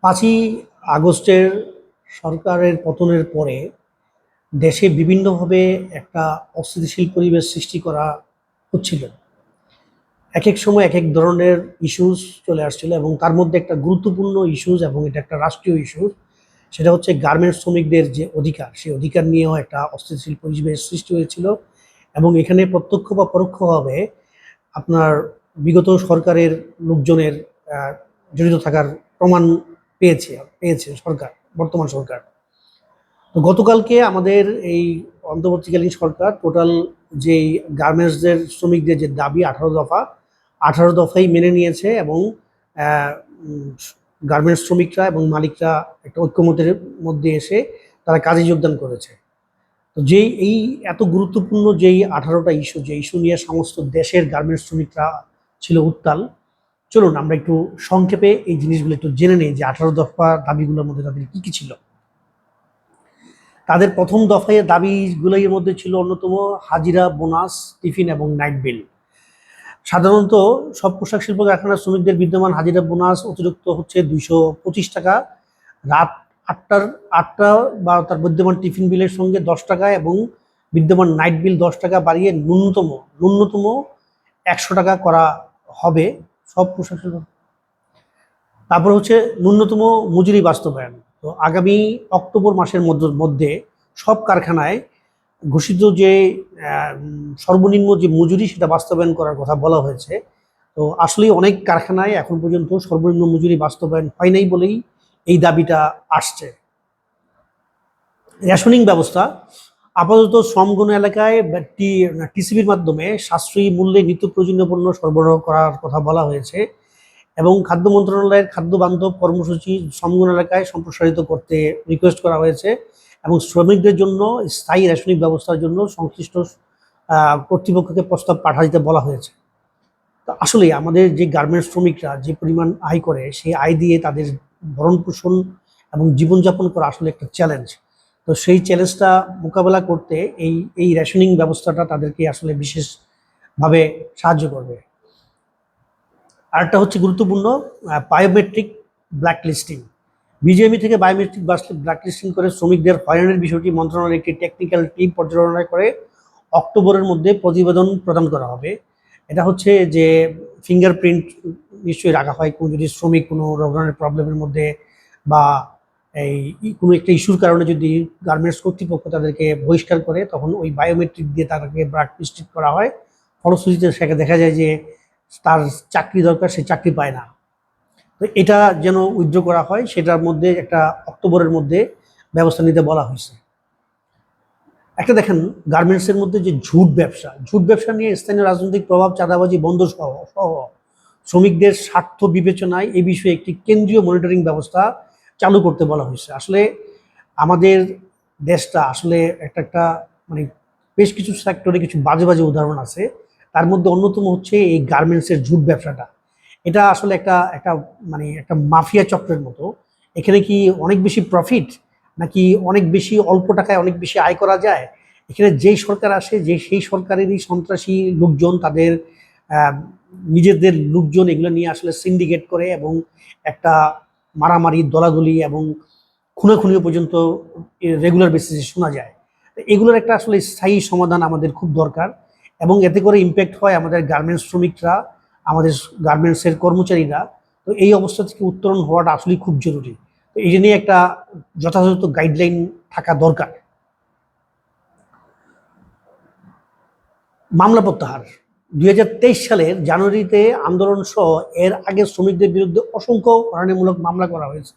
পাঁচই আগস্টের সরকারের পতনের পরে দেশে বিভিন্নভাবে একটা অস্থিতিশীল পরিবেশ সৃষ্টি করা হচ্ছিল। এক এক সময় এক এক ধরনের ইস্যুস চলে আসছিল এবং তার মধ্যে একটা গুরুত্বপূর্ণ ইস্যুস এবং এটা একটা রাষ্ট্রীয় ইস্যুস সেটা হচ্ছে গার্মেন্টস শ্রমিকদের যে অধিকার, সেই অধিকার নিয়েও একটা অস্থিতিশীল পরিবেশ সৃষ্টি হয়েছিল এবং এখানে প্রত্যক্ষ বা পরোক্ষভাবে আপনার বিগত সরকারের লোকজনের জড়িত থাকার প্রমাণ পেয়েছে পেয়েছে সরকার, বর্তমান সরকার। তো গতকালকে আমাদের এই অন্তর্বর্তীকালীন সরকার টোটাল যেই গার্মেন্টসদের শ্রমিকদের যে দাবি আঠারো দফা, আঠারো দফাই মেনে নিয়েছে এবং গার্মেন্টস শ্রমিকরা এবং মালিকরা একটা ঐক্যমতের মধ্যে এসে তারা কাজে যোগদান করেছে। তো যেই এই এত গুরুত্বপূর্ণ যেই আঠারোটা ইস্যু যে ইস্যু নিয়ে সমস্ত দেশের গার্মেন্টস শ্রমিকরা ছিল উত্তাল চলুন, আমরা একটু সংক্ষেপে এই জিনিসগুলো একটু জেনে নিই যে আঠারো দফা দাবিগুলোর মধ্যে তাদের কি কি ছিল। তাদের প্রথম দফায় দাবিগুলোর মধ্যে ছিল অন্যতম হাজিরা, বোনাস, টিফিন এবং নাইট বিল। সাধারণত সব পোশাক শিল্প কারখানার শ্রমিকদের বিদ্যমান হাজিরা, বোনাস অতিরিক্ত হচ্ছে দুইশো পঁচিশ টাকা। রাত আটটার, আটটা বা তার বিদ্যমান টিফিন বিলের সঙ্গে দশ টাকা এবং বিদ্যমান নাইট বিল দশ টাকা বাড়িয়ে ন্যূনতম ন্যূনতম একশো টাকা করা হবে। সব শিল্প তারপর হচ্ছে ন্যূনতম মজুরি বাস্তবায়ন। তো আগামী অক্টোবর মাসের মধ্যে সব কারখানায় ঘোষিত যে সর্বনিম্ন যে মজুরি সেটা বাস্তবায়ন করার কথা বলা হয়েছে। তো আসলে অনেক কারখানায় এখন পর্যন্ত সর্বনিম্ন মজুরি বাস্তবায়ন হয় নাই বলেই এই দাবিটা আসছে। রেশনিং ব্যবস্থা আপাতত শ্রমগণ এলাকায় টিসিবির মাধ্যমে সাশ্রয়ী মূল্যে নিত্য প্রয়োজনীয় পণ্য সরবরাহ করার কথা বলা হয়েছে এবং খাদ্য মন্ত্রণালয়ের খাদ্য বান্ধব কর্মসূচি শ্রমগণ এলাকায় সম্প্রসারিত করতে রিকোয়েস্ট করা হয়েছে এবং শ্রমিকদের জন্য স্থায়ী রেশনিং ব্যবস্থার জন্য সংশ্লিষ্ট কর্তৃপক্ষকে প্রস্তাব পাঠাতে বলা হয়েছে। তো আসলে আমাদের যে গার্মেন্টস শ্রমিকরা যে পরিমাণ আয় করে সেই আয় দিয়ে তাদের ভরণ পোষণ এবং জীবনযাপন করা আসলে একটা চ্যালেঞ্জ তো সেই চ্যালেঞ্জটা মোকাবেলা করতে এই এই রেশনিং ব্যবস্থাটা তাদেরকে আসলে বিশেষভাবে সাহায্য করবে। আরেকটা হচ্ছে গুরুত্বপূর্ণ বায়োমেট্রিক ব্ল্যাক লিস্টিং বিজেএমই থেকে বায়োমেট্রিক ব্ল্যাক লিস্টিং করে শ্রমিকদের হয়রানির বিষয়টি মন্ত্রণালয়ের একটি টেকনিক্যাল টিম পর্যালোচনা করে অক্টোবরের মধ্যে প্রতিবেদন প্রদান করা হবে। এটা হচ্ছে যে ফিঙ্গারপ্রিন্ট নিশ্চয়ই রাখা হয়, কোনো যদি শ্রমিক কোনো ধরনের প্রবলেমের মধ্যে বা এই কোনো একটা ইস্যুর কারণে যদি গার্মেন্টস কর্তৃপক্ষ তাদেরকে বহিষ্কার করে, তখন ওই বায়োমেট্রিক দিয়ে তাদেরকে ব্ল্যাক লিস্টেড করা হয়। ফলশ্রুতিতে সেখানে দেখা যায় যে তার চাকরি দরকার, সে চাকরি পায় না। তো এটা যেন উইথড্র করা হয়, সেটার মধ্যে একটা অক্টোবরের মধ্যে ব্যবস্থা নিতে বলা হয়েছে। একটা দেখেন গার্মেন্টসের মধ্যে যে ঝুট ব্যবসা ঝুট ব্যবসা নিয়ে স্থানীয় রাজনৈতিক প্রভাব, চাঁদাবাজি বন্ধ সহ। সহ শ্রমিকদের স্বার্থ বিবেচনায় এই বিষয়ে একটি কেন্দ্রীয় মনিটরিং ব্যবস্থা চালু করতে বলা হয়েছে। আসলে আমাদের দেশটা আসলে একটা একটা মানে বেশ কিছু সেক্টরে কিছু বাজে বাজে উদাহরণ আছে। তার মধ্যে অন্যতম হচ্ছে এই গার্মেন্টসের ঝুট ব্যবসাটা। এটা আসলে একটা একটা মানে একটা মাফিয়া চক্রের মতো। এখানে কি অনেক বেশি প্রফিট নাকি অনেক বেশি, অল্প টাকায় অনেক বেশি আয় করা যায়? এখানে যেই সরকার আসে, যে, সেই সরকারেরই সন্ত্রাসী লোকজন, তাদের নিজেদের লোকজন এগুলো নিয়ে আসলে সিন্ডিকেট করে এবং একটা মারামারি, দলাদলি এবং খুনাখুনিও পর্যন্ত রেগুলার বেসিসে শোনা যায়। এগুলোর একটা আসলে স্থায়ী সমাধান আমাদের খুব দরকার এবং এতে করে ইম্প্যাক্ট হয় আমাদের গার্মেন্টস শ্রমিকরা, আমাদের গার্মেন্টসের কর্মচারীরা। তো এই অবস্থা থেকে উত্তরণ হওয়াটা আসলেই খুব জরুরি। তো এই নিয়ে একটা যথাযথ গাইডলাইন থাকা দরকার। মামলা প্রত্যাহার। দুই হাজার তেইশ সালের জানুয়ারিতে আন্দোলন সহ এর আগে শ্রমিকদের বিরুদ্ধে অসংখ্য হয়রানিমূলক মামলা করা হয়েছে।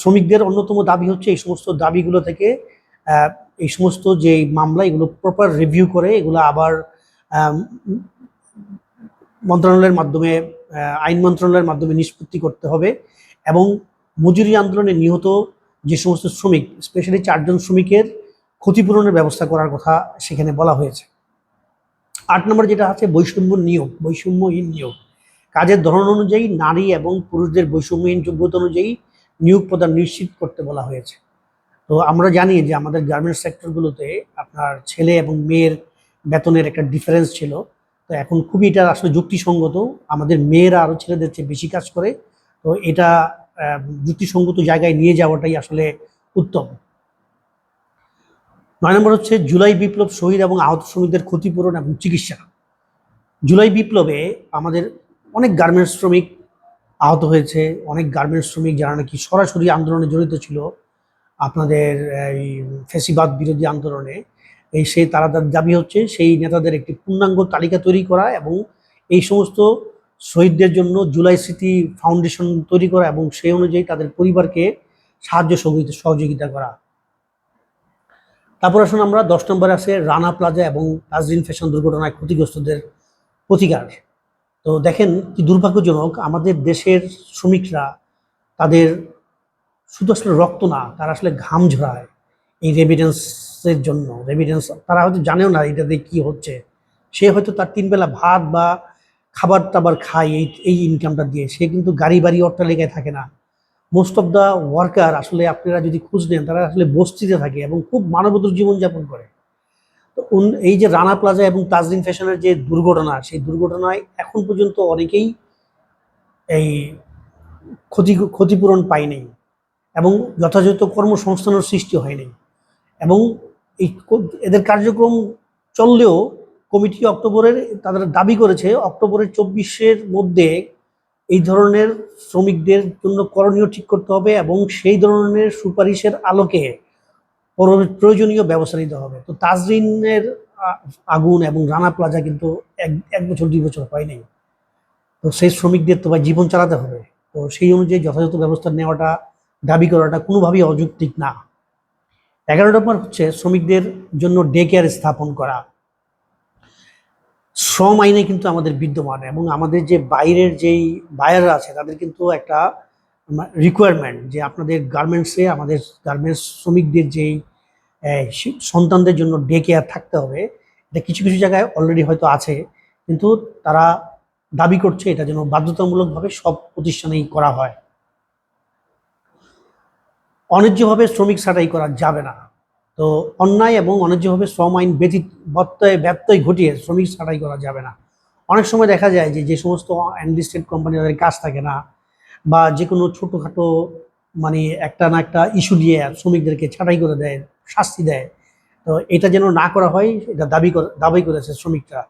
শ্রমিকদের অন্যতম দাবি হচ্ছে এই সমস্ত দাবিগুলো থেকে এই সমস্ত যে মামলা, এগুলো প্রপার রিভিউ করে, এগুলো আবার মন্ত্রণালয়ের মাধ্যমে আইন মন্ত্রণালয়ের মাধ্যমে নিষ্পত্তি করতে হবে এবং মজুরি আন্দোলনে নিহত যে সমস্ত শ্রমিক স্পেশালি চারজন শ্রমিকের ক্ষতিপূরণের ব্যবস্থা করার কথা সেখানে বলা হয়েছে। আট নম্বর যেটা আছে বৈষম্য নিয়োগ, বৈষম্যহীন নিয়োগ। কাজের ধরন অনুযায়ী নারী এবং পুরুষদের বৈষম্যহীন যোগ্যতা অনুযায়ী নিয়োগ প্রদান নিশ্চিত করতে বলা হয়েছে। তো আমরা জানি যে আমাদের গার্মেন্টস সেক্টরগুলোতে আপনার ছেলে এবং মেয়ের বেতনের একটা ডিফারেন্স ছিল। তো এখন খুবই এটা আসলে যুক্তিসঙ্গত। আমাদের মেয়েরা আরও ছেলেদের চেয়ে বেশি কাজ করে। তো এটা যুক্তিসঙ্গত জায়গায় নিয়ে যাওয়াটাই আসলে উত্তম। নয় নম্বর হচ্ছে জুলাই বিপ্লব শহীদ এবং আহত শ্রমিকদের ক্ষতিপূরণ এবং চিকিৎসা। জুলাই বিপ্লবে আমাদের অনেক গার্মেন্টস শ্রমিক আহত হয়েছে, অনেক গার্মেন্টস শ্রমিক যারা নাকি সরাসরি আন্দোলনে জড়িত ছিল, আপনাদের এই ফেসিবাদ বিরোধী আন্দোলনে। এই সেই তারা তাদের দাবি হচ্ছে সেই নেতাদের একটি পূর্ণাঙ্গ তালিকা তৈরি করা এবং এই সমস্ত শহীদদের জন্য জুলাই স্মৃতি ফাউন্ডেশন তৈরি করা এবং সেই অনুযায়ী তাদের পরিবারকে সাহায্য সহযোগিতা করা। তারপর আসুন আমরা, দশ নম্বরে আছে রানা প্লাজা এবং তাজরিন ফ্যাশন দুর্ঘটনায় ক্ষতিগ্রস্তদের প্রতিকার। তো দেখেন কি দুর্ভাগ্যজনক, আমাদের দেশের শ্রমিকরা তাদের শুধু আসলে রক্ত না, তারা আসলে ঘাম ঝরায় এই রেভিডেন্সের জন্য। রেভিডেন্স তারা হয়তো জানেও না এটাতে কি হচ্ছে। সে হয়তো তার তিনবেলা ভাত বা খাবার টাবার খায় এই এই ইনকামটা দিয়ে। সে কিন্তু গাড়ি বাড়ি অট্টালিকায় থাকে না। মোস্ট অফ দ্য ওয়ার্কার আসলে আপনারা যদি খোঁজ নেন, তারা আসলে বস্তিতে থাকে এবং খুব মানবতর জীবনযাপন করে। তো এই যে রানা প্লাজা এবং তাজরিন ফ্যাশনের যে দুর্ঘটনা, সেই দুর্ঘটনায় এখন পর্যন্ত অনেকেই এই ক্ষতি, ক্ষতিপূরণ পায়নি এবং যথাযথ কর্মসংস্থানের সৃষ্টি হয়নি এবং এই এদের কার্যক্রম চললেও কমিটি অক্টোবরের, তাদের দাবি করেছে অক্টোবরের চব্বিশের মধ্যে এই ধরনের শ্রমিকদের জন্য করণীয় ঠিক করতে হবে এবং সেই ধরনের সুপারিশের আলোকে প্রয়োজনীয় ব্যবস্থা নিতে হবে। তো তাজরিনের আগুন এবং রানা প্লাজা কিন্তু এক এক বছর, দুই বছর হয়নি তো সেই শ্রমিকদের তো জীবন চালাতে হবে। তো সেই অনুযায়ী যথাযথ ব্যবস্থা নেওয়াটা, দাবি করাটা কোনোভাবেই অযৌক্তিক না। এগারো নম্বর হচ্ছে শ্রমিকদের জন্য ডে কেয়ার স্থাপন করা। শ্রম আইনে কিন্তু আমাদের বিদ্যমান এবং আমাদের যে বাইরের যেই বায়াররা আছে, তাদের কিন্তু একটা রিকোয়ারমেন্ট যে আপনাদের গার্মেন্টসে আমাদের গার্মেন্টস শ্রমিকদের যেই সন্তানদের জন্য ডে কেয়ার থাকতে হবে, এটা কিছু কিছু জায়গায় অলরেডি হয়তো আছে, কিন্তু তারা দাবি করছে এটা যেন বাধ্যতামূলকভাবে সব প্রতিষ্ঠানেই করা হয়। অন্যায্যভাবে শ্রমিক ছাঁটাই করা যাবে না। তো অন্যায় এবং অন্যায্যভাবে শ্রম আইন ব্যতীত ব্যত্যয় ব্যত্যয় ঘটিয়ে শ্রমিক ছাঁটাই করা যাবে না। অনেক সময় দেখা যায় যে যে সমস্ত অ্যানলিস্টেড কোম্পানি তাদের কাজ থাকে না বা যে কোনো ছোটোখাটো মানে একটা না একটা ইস্যু দিয়ে শ্রমিকদেরকে ছাঁটাই করে দেয়, শাস্তি দেয়। তো এটা যেন না করা হয়, এটা দাবি দাবি করেছে শ্রমিকরা।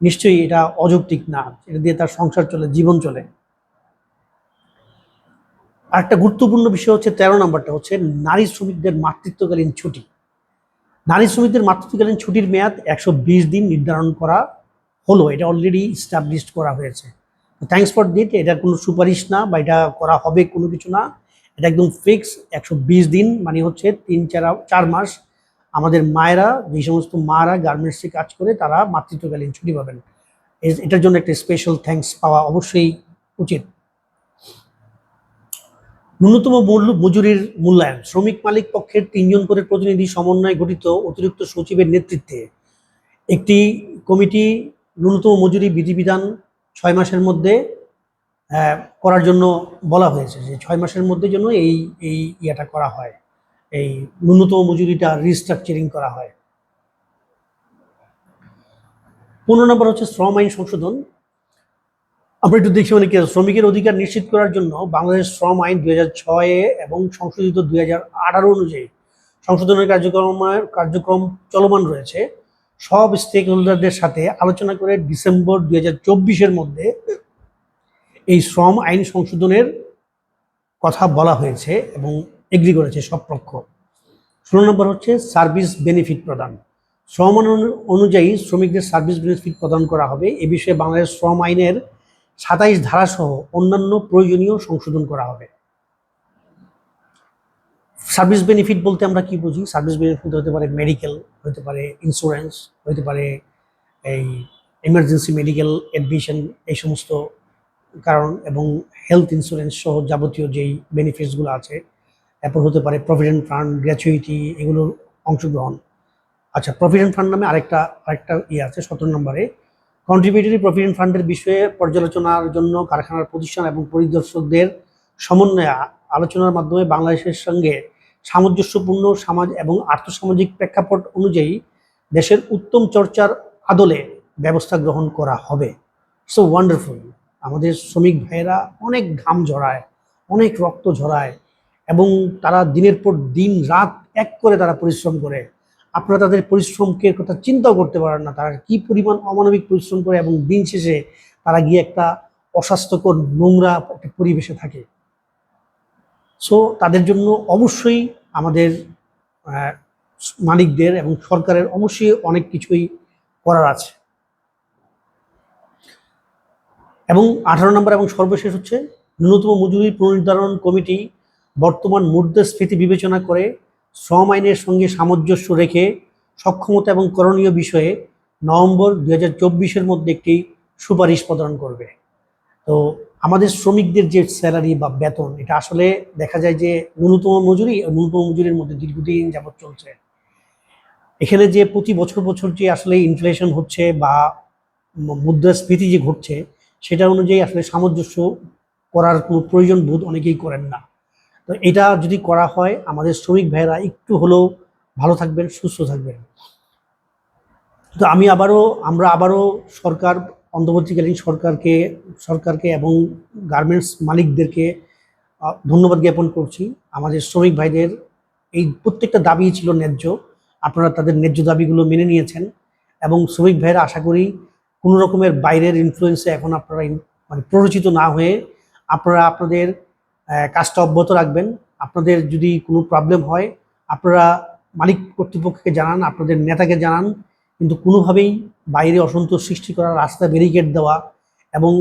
নিশ্চয়ই এটা অযৌক্তিক না, এটা দিয়ে তার সংসার চলে, জীবন চলে। আর একটা গুরুত্বপূর্ণ বিষয় হচ্ছে, তেরো নম্বরটা হচ্ছে, নারী শ্রমিকদের মাতৃত্বকালীন ছুটি। নারী শ্রমিকদের মাতৃত্বকালীন ছুটির মেয়াদ একশো বিশ দিন নির্ধারণ করা হলো। এটা অলরেডি স্টাবলিশড করা হয়েছে। থ্যাঙ্কস ফর দিট এটা কোনো সুপারিশ না বা এটা করা হবে কোনো কিছু না। এটা একদম ফিক্স একশো বিশ দিন মানে হচ্ছে তিন চার চার মাস আমাদের মায়েরা, যে সমস্ত মারা গার্মেন্টসে কাজ করে, তারা মাতৃত্বকালীন ছুটি পাবেন। এটার জন্য একটা স্পেশাল থ্যাঙ্কস পাওয়া অবশ্যই উচিত। ন্যূনতম মূল্য মজুরির মূল্যায়ন। শ্রমিক মালিক পক্ষের তিনজন করে প্রতিনিধি সমন্বয়ে গঠিত অতিরিক্ত সচিবের নেতৃত্বে একটি কমিটি ন্যূনতম মজুরি বিধিবিধান ছয় মাসের মধ্যে করার জন্য বলা হয়েছে যে ছয় মাসের মধ্যে জন্য এই এই ইয়েটা করা হয়। এই ন্যূনতম মজুরিটা রিস্ট্রাকচারিং করা হয়। পনেরো নম্বর হচ্ছে শ্রম আইন সংশোধন। আমরা একটু দেখছি মানে শ্রমিকের অধিকার নিশ্চিত করার জন্য বাংলাদেশ শ্রম আইন দুই হাজার ছয়ে এবং সংশোধিত দুই হাজার আঠারো অনুযায়ী সংশোধনের কার্যক্রমের কার্যক্রম চলমান রয়েছে। সব স্টেক হোল্ডারদের সাথে আলোচনা করে ডিসেম্বর দুই হাজার চব্বিশের মধ্যে এই শ্রম আইন সংশোধনের কথা বলা হয়েছে এবং এগ্রি করেছে সব পক্ষ। ষোলো নম্বর হচ্ছে সার্ভিস বেনিফিট প্রদান। শ্রম অনুযায়ী শ্রমিকদের সার্ভিস বেনিফিট প্রদান করা হবে। এ বিষয়ে বাংলাদেশ শ্রম আইনের সাতাইশ ধারাসহ অন্যান্য প্রয়োজনীয় সংশোধন করা হবে। সার্ভিস বেনিফিট বলতে আমরা কি বুঝি? সার্ভিস বেনিফিট হতে পারে মেডিকেল, হতে পারে ইন্স্যুরেন্স হতে পারে এই এমার্জেন্সি মেডিকেল অ্যাডমিশন এই সমস্ত কারণ এবং হেলথ ইন্স্যুরেন্স সহ যাবতীয় যেই বেনিফিটসগুলো আছে। এরপর হতে পারে প্রভিডেন্ট ফান্ড গ্র্যাচুইটি এগুলোর অংশগ্রহণ। আচ্ছা প্রভিডেন্ট ফান্ড নামে আরেকটা আরেকটা ইয়ে আছে, সতেরো নম্বরে কন্ট্রিবিউটরি প্রভিডেন্ট ফান্ডের বিষয়ে পর্যালোচনার জন্য কারখানার প্রতিষ্ঠান এবং পরিদর্শকদের সমন্বয়ে আলোচনার মাধ্যমে বাংলাদেশের সঙ্গে সামঞ্জস্যপূর্ণ সমাজ এবং আর্থসামাজিক প্রেক্ষাপট অনুযায়ী দেশের উত্তম চর্চার আদলে ব্যবস্থা গ্রহণ করা হবে। সো ওয়ান্ডারফুল আমাদের শ্রমিক ভাইয়েরা অনেক ঘাম ঝরায়, অনেক রক্ত ঝরায় এবং তারা দিনের পর দিন, রাত এক করে তারা পরিশ্রম করে। আপনারা তাদের পরিশ্রমকে কথা চিন্তাও করতে পারেন না। তারা কি পরিমাণ অমানবিক পরিশ্রম করে এবং দিন শেষে তারা গিয়ে একটা অস্বাস্থ্যকর নোংরা একটা পরিবেশে থাকে। সো তাদের জন্য অবশ্যই আমাদের মালিকদের এবং সরকারের অবশ্যই অনেক কিছুই করার আছে। এবং আঠারো নম্বর এবং সর্বশেষ হচ্ছে, ন্যূনতম মজুরি পুনর্নির্ধারণ কমিটি বর্তমান মুদ্রাস্ফীতি বিবেচনা করে শ্রম আইনের সঙ্গে সামঞ্জস্য রেখে সক্ষমতা এবং করণীয় বিষয়ে নভেম্বর দুই হাজার চব্বিশের মধ্যে একটি সুপারিশ প্রদান করবে। তো আমাদের শ্রমিকদের যে স্যালারি বা বেতন, এটা আসলে দেখা যায় যে ন্যূনতম মজুরি ন্যূনতম মজুরির মধ্যে দীর্ঘদিন যাবৎ চলছে। এখানে যে প্রতি বছর বছর যে আসলে ইনফ্লেশন হচ্ছে বা মুদ্রাস্ফীতি যে ঘটছে, সেটা অনুযায়ী আসলে সামঞ্জস্য করার কোনো প্রয়োজন বোধ অনেকেই করেন না। তো এটা যদি করা হয়, আমাদের শ্রমিক ভাইয়েরা একটু হলেও ভালো থাকবেন, সুস্থ থাকবেন। তো আমি আবারও, আমরা আবারও সরকার, অন্তর্বর্তীকালীন সরকারকে সরকারকে এবং গার্মেন্টস মালিকদেরকে ধন্যবাদ জ্ঞাপন করছি। আমাদের শ্রমিক ভাইদের এই প্রত্যেকটা দাবি ছিল ন্যায্য। আপনারা তাদের ন্যায্য দাবিগুলো মেনে নিয়েছেন এবং শ্রমিক ভাইয়েরা আশা করি কোনো রকমের বাইরের ইনফ্লুয়েন্সে এখন আপনারা মানে প্ররোচিত না হয়ে আপনারা আপনাদের কাজটা অব্যাহত রাখবেন। আপনাদের যদি কোনো প্রবলেম হয়, আপনারা মালিক কর্তৃপক্ষকে জানান, আপনাদের নেতাকে জানান। কিন্তু কোনোভাবেই বাইরে অসন্তোষ সৃষ্টি করা, রাস্তা ব্যারিকেড দেওয়া এবং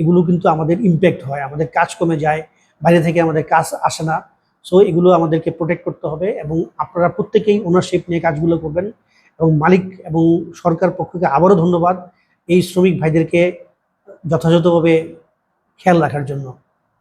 এগুলো কিন্তু আমাদের ইম্প্যাক্ট হয়। আমাদের কাজ কমে যায়, বাইরে থেকে আমাদের কাজ আসে না। সো এগুলো আমাদেরকে প্রোটেক্ট করতে হবে এবং আপনারা প্রত্যেকেই ওনারশিপ নিয়ে কাজগুলো করবেন এবং মালিক এবং সরকার পক্ষকে আবারও ধন্যবাদ এই শ্রমিক ভাইদেরকে যথাযথভাবে খেয়াল রাখার জন্য।